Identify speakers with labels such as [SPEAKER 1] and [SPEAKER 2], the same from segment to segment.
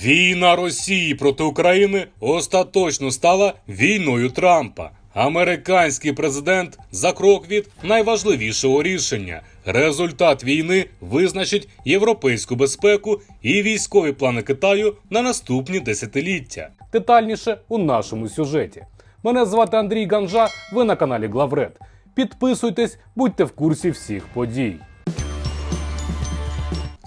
[SPEAKER 1] Війна Росії проти України остаточно стала війною Трампа. Американський президент за крок від найважливішого рішення. Результат війни визначить європейську безпеку і військові плани Китаю на наступні десятиліття. Детальніше у нашому сюжеті. Мене звати Андрій Ганжа. Ви на каналі Главред. Підписуйтесь, будьте в курсі всіх подій.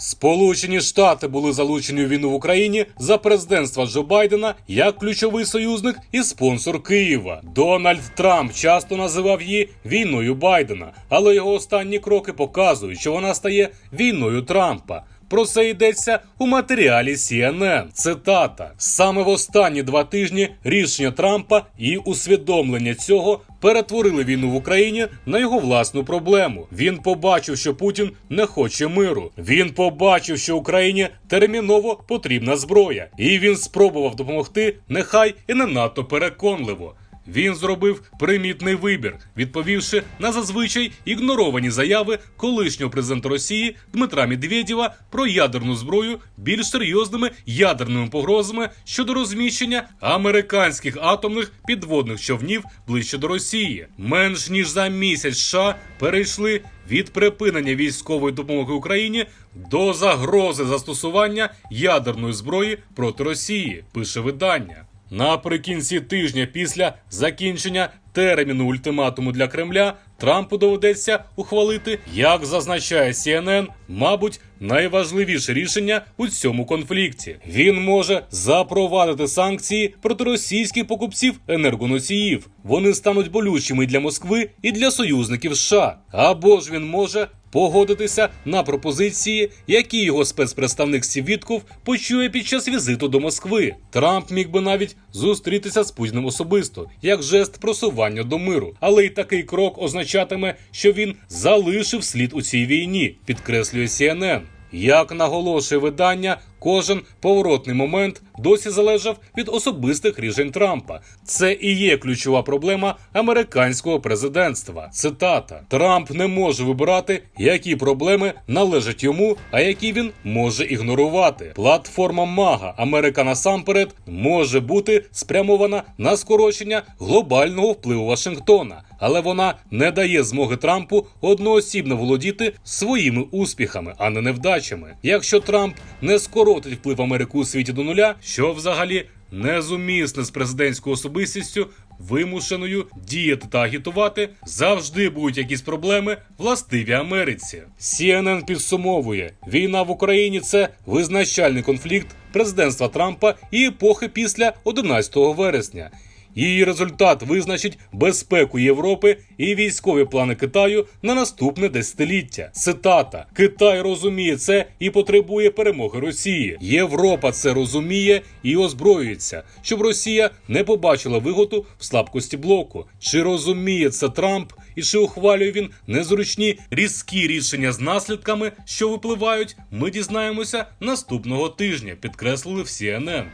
[SPEAKER 1] Сполучені Штати були залучені в війну в Україні за президентства Джо Байдена як ключовий союзник і спонсор Києва. Дональд Трамп часто називав її війною Байдена, але його останні кроки показують, що вона стає війною Трампа. Про це йдеться у матеріалі CNN. Цитата: саме в останні два тижні рішення Трампа і усвідомлення цього перетворили війну в Україні на його власну проблему. Він побачив, що Путін не хоче миру. Він побачив, що Україні терміново потрібна зброя, і він спробував допомогти, нехай і не надто переконливо. Він зробив примітний вибір, відповівши на зазвичай ігноровані заяви колишнього президента Росії Дмитра Медведєва про ядерну зброю більш серйозними ядерними погрозами щодо розміщення американських атомних підводних човнів ближче до Росії. Менш ніж за місяць США перейшли від припинення військової допомоги Україні до загрози застосування ядерної зброї проти Росії, пише видання. Наприкінці тижня після закінчення терміну ультиматуму для Кремля Трампу доведеться ухвалити, як зазначає CNN, мабуть, найважливіше рішення у цьому конфлікті. Він може запровадити санкції проти російських покупців енергоносіїв. Вони стануть болючими для Москви і для союзників США. Або ж він може погодитися на пропозиції, які його спецпредставник Сівітков почує під час візиту до Москви. Трамп міг би навіть зустрітися з Путіним особисто, як жест просування до миру. Але й такий крок означатиме, що він залишив слід у цій війні, підкреслює CNN. Як наголошує видання, кожен поворотний момент досі залежав від особистих рішень Трампа. Це і є ключова проблема американського президентства. Цитата: Трамп не може вибирати, які проблеми належать йому, а які він може ігнорувати. Платформа Мага Америка насамперед може бути спрямована на скорочення глобального впливу Вашингтона. Але вона не дає змоги Трампу одноосібно володіти своїми успіхами, а не невдачами. Якщо Трамп не скоротить вплив Америки у світі до нуля, що взагалі незумісне з президентською особистістю, вимушеною діяти та агітувати, завжди будуть якісь проблеми властиві Америці. CNN підсумовує, війна в Україні це визначальний конфлікт президентства Трампа і епохи після 11 вересня. Її результат визначить безпеку Європи і військові плани Китаю на наступне десятиліття. Цитата: Китай розуміє це і потребує перемоги Росії. Європа це розуміє і озброюється, щоб Росія не побачила вигоду в слабкості блоку. Чи розуміє це Трамп і чи ухвалює він незручні різкі рішення з наслідками, що випливають? Ми дізнаємося наступного тижня. Підкреслили в CNN.